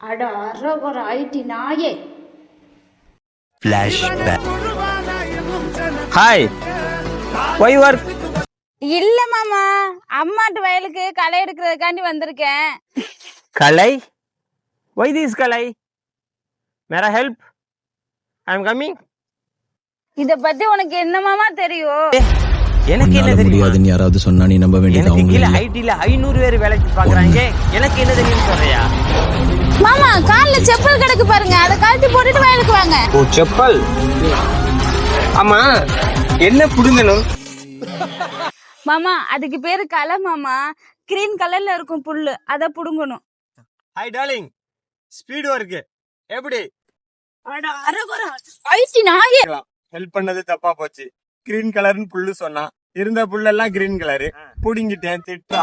அட அரகுற ஐடி நாயே. Why you are இல்ல மாமா அம்மாட்டு வயலுக்கு களை எடுக்கிறதுக்காண்டி வந்திருக்கேன்? Why this Kalai? May I help? I am coming. இத பத்தி உனக்கு என்ன மாமா தெரியும் எனக்கு என்ன தெரியும் யாராவது சொன்னா நீ நம்ப வேண்டியது எனக்கு அவங்க ஐடில ஐநூறு பேர் வேலைக்கு பாக்குறாங்க எனக்கு என்ன தெரியும் சொல்றியா கால்ல செப்பல் கிடக்கு பாருங்க. அதை கழட்டி போட்டுட்டு வயலுக்கு வாங்க. ஓ செப்பல்? ஆமா. என்ன புடுங்கணும்? மாமா அதுக்கு பேரு களை மாமா. கிரீன் கலர்ல இருக்கும் புல்லு. அத புடுங்கணும். ஹாய் டார்லிங் ஸ்பீடு இருக்கு. எப்படி? ஹெல்ப் பண்ணது தப்பா போச்சு. கிரீன் கலர்னு புல்லு சொன்னா இருந்த புல்லெல்லாம் கிரீன் கலரு புடிங்கிட்டேன் திட்டா.